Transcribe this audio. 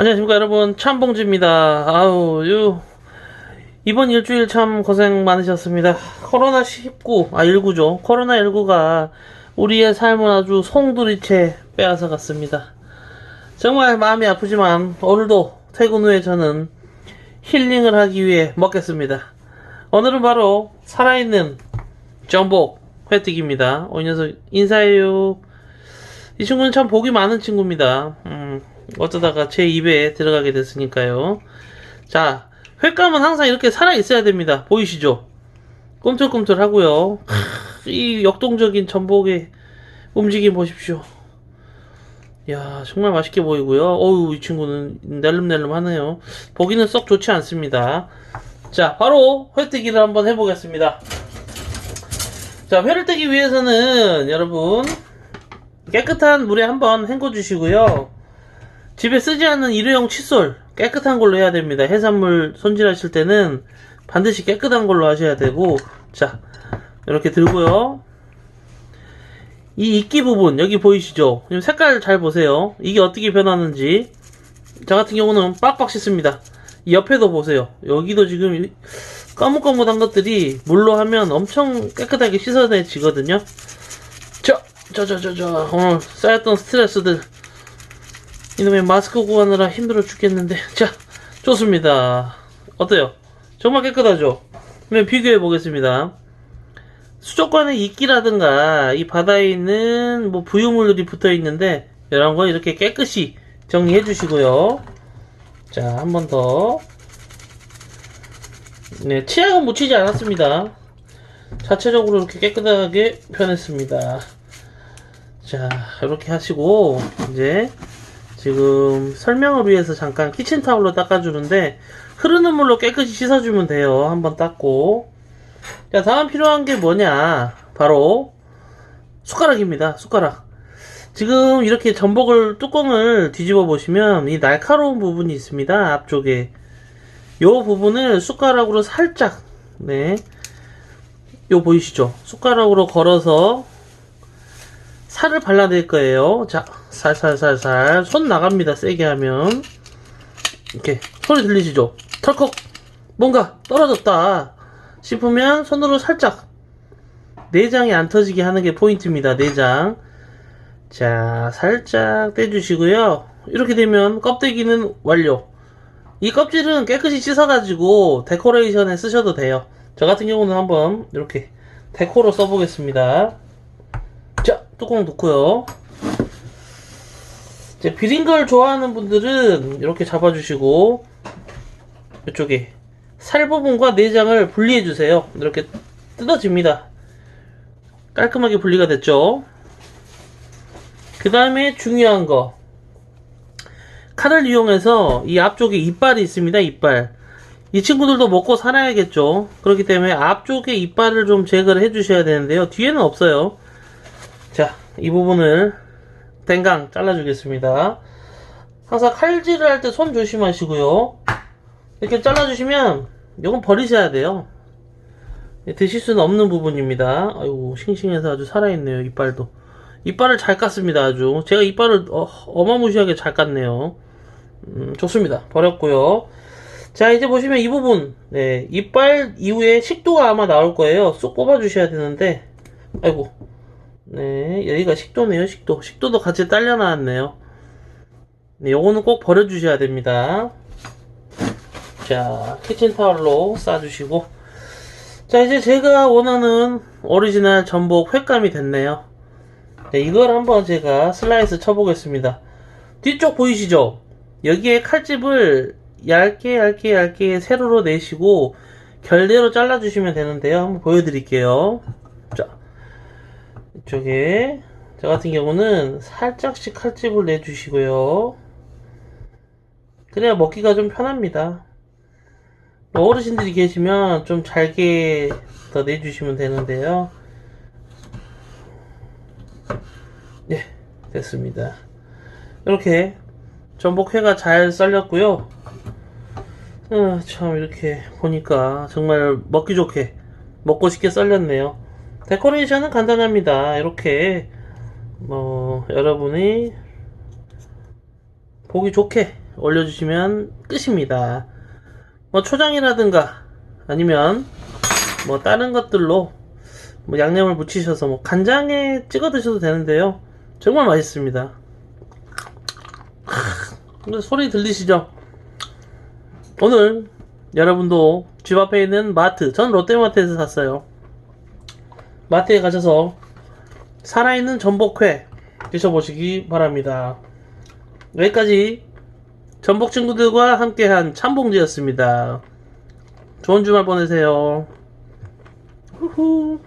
안녕하십니까 여러분. 참봉주입니다. 아우 유. 이번 일주일 참 고생 많으셨습니다. 코로나 19, 아 19죠. 코로나 19가 우리의 삶을 아주 송두리째 빼앗아 갔습니다. 정말 마음이 아프지만 오늘도 퇴근 후에 저는 힐링을 하기 위해 먹겠습니다. 오늘은 바로 살아있는 전복 회뜨기입니다. 어, 이 녀석 인사해요. 이 친구는 참 복이 많은 친구입니다. 음, 어쩌다가 제 입에 들어가게 됐으니까요. 자, 횟감은 항상 이렇게 살아있어야 됩니다. 보이시죠? 꿈틀꿈틀 하고요. 이 역동적인 전복의 움직임 보십시오. 이야, 정말 맛있게 보이고요. 어우, 이 친구는 낼름낼름 하네요. 보기는 썩 좋지 않습니다. 자, 바로 회뜨기를 한번 해보겠습니다. 자, 회를 뜨기 위해서는 여러분, 깨끗한 물에 한번 헹궈 주시고요. 집에 쓰지 않는 일회용 칫솔 깨끗한 걸로 해야 됩니다. 해산물 손질하실 때는 반드시 깨끗한 걸로 하셔야 되고 자 이렇게 들고요. 이 이끼 부분 여기 보이시죠? 색깔 잘 보세요. 이게 어떻게 변하는지 저 같은 경우는 빡빡 씻습니다. 이 옆에도 보세요. 여기도 지금 이 까뭇까뭇한 것들이 물로 하면 엄청 깨끗하게 씻어내지거든요. 자, 자, 자, 자, 자, 오늘 쌓였던 스트레스들. 이놈의 마스크 구하느라 힘들어 죽겠는데. 자, 좋습니다. 어때요? 정말 깨끗하죠? 그러면 비교해 보겠습니다. 수족관의 이끼라든가, 이 바다에 있는 뭐 부유물들이 붙어 있는데, 이런 거 이렇게 깨끗이 정리해 주시고요. 자, 한 번 더. 네, 치약은 묻히지 않았습니다. 자체적으로 이렇게 깨끗하게 펴냈습니다. 자, 이렇게 하시고, 이제, 지금 설명을 위해서 잠깐 키친타올로 닦아주는데, 흐르는 물로 깨끗이 씻어주면 돼요. 한번 닦고. 자, 다음 필요한 게 뭐냐. 바로, 숟가락입니다. 숟가락. 지금 이렇게 전복을, 뚜껑을 뒤집어 보시면, 이 날카로운 부분이 있습니다. 앞쪽에. 요 부분을 숟가락으로 살짝, 네. 요 보이시죠? 숟가락으로 걸어서 살을 발라낼 거예요. 자, 살살살살. 손 나갑니다. 세게 하면. 이렇게. 소리 들리시죠? 털컥. 뭔가 떨어졌다. 싶으면 손으로 살짝. 내장이 안 터지게 하는 게 포인트입니다. 내장. 자, 살짝 떼주시고요. 이렇게 되면 껍데기는 완료. 이 껍질은 깨끗이 씻어가지고 데코레이션에 쓰셔도 돼요. 저 같은 경우는 한번 이렇게 데코로 써보겠습니다. 자, 뚜껑 넣고요. 이제 비린 걸 좋아하는 분들은 이렇게 잡아주시고 이쪽에 살 부분과 내장을 분리해 주세요. 이렇게 뜯어집니다. 깔끔하게 분리가 됐죠. 그 다음에 중요한 거 칼을 이용해서 이 앞쪽에 이빨이 있습니다. 이빨. 이 친구들도 먹고 살아야겠죠. 그렇기 때문에 앞쪽에 이빨을 좀 제거를 해주셔야 되는데요. 뒤에는 없어요. 자, 이 부분을 댕강 잘라주겠습니다. 항상 칼질을 할 때 손 조심하시고요. 이렇게 잘라주시면 이건 버리셔야 돼요. 드실 수는 없는 부분입니다. 아이고 싱싱해서 아주 살아있네요. 이빨도. 이빨을 잘 깠습니다. 아주. 제가 이빨을 어, 마무시하게잘 깠네요. 음, 좋습니다. 버렸고요. 자 이제 보시면 이 부분 네 이빨 이후에 식도가 아마 나올 거예요 쏙 뽑아 주셔야 되는데 아이고 네 여기가 식도네요 식도. 식도도 같이 딸려 나왔네요. 네 요거는 꼭 버려 주셔야 됩니다. 자 키친타올로 싸 주시고. 자 이제 제가 원하는 오리지널 전복 횟감이 됐네요. 네 이걸 한번 제가 슬라이스 쳐 보겠습니다. 뒤쪽 보이시죠? 여기에 칼집을 얇게 얇게 얇게 세로로 내시고 결대로 잘라주시면 되는데요. 한번 보여드릴게요. 자, 이쪽에 저 같은 경우는 살짝씩 칼집을 내주시고요. 그래야 먹기가 좀 편합니다. 어르신들이 계시면 좀 잘게 더 내주시면 되는데요. 네, 됐습니다. 이렇게 전복회가 잘 썰렸고요. 아, 참 이렇게 보니까 정말 먹기 좋게 먹고 싶게 썰렸네요. 데코레이션은 간단합니다. 이렇게 뭐 여러분이 보기 좋게 올려주시면 끝입니다. 뭐 초장이라든가 아니면 뭐 다른 것들로 뭐 양념을 묻히셔서 뭐 간장에 찍어 드셔도 되는데요. 정말 맛있습니다. 근데 소리 들리시죠? 오늘 여러분도 집 앞에 있는 마트, 전 롯데마트에서 샀어요. 마트에 가셔서 살아있는 전복회 드셔보시기 바랍니다. 여기까지 전복 친구들과 함께한 참봉지였습니다. 좋은 주말 보내세요. 후후.